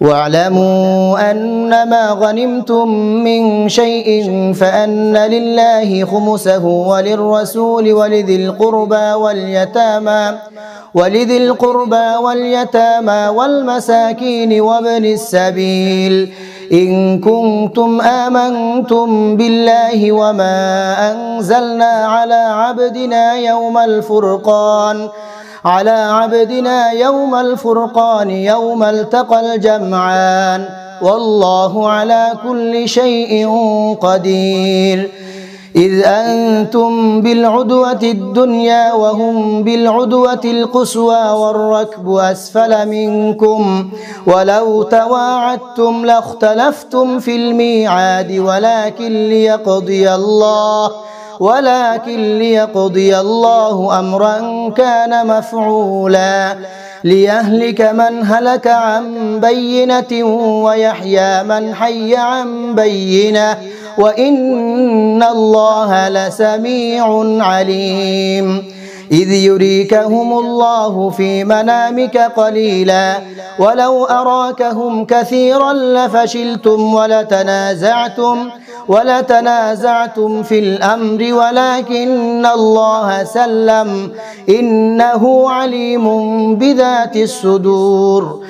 واعلموا أنما غنمتم من شيء فأن لله خمسه وللرسول ولذي القربى واليتامى ولذي القربى واليتامى والمساكين وابن السبيل إن كنتم آمنتم بالله وما أنزلنا على عبدنا يوم الفرقان على عبدنا يوم الفرقان يوم التقى الجمعان. والله على كل شيء قدير. إذ أنتم بالعدوة الدنيا وهم بالعدوة القصوى والركب أسفل منكم. ولو تواعدتم لاختلفتم في الميعاد ولكن ليقضي الله. ولكن ليقضي الله أمرا كان مفعولا. ليهلك من هلك عن بينة ويحيى من حي عن بينة. وإن الله لسميع عليم. إذ يريكهم الله في منامك قليلا. ولو أراكهم كثيرا لفشلتم ولتنازعتم. ولتنازعتم في الأمر ولكن الله سلم. إنه عليم بذات الصدور.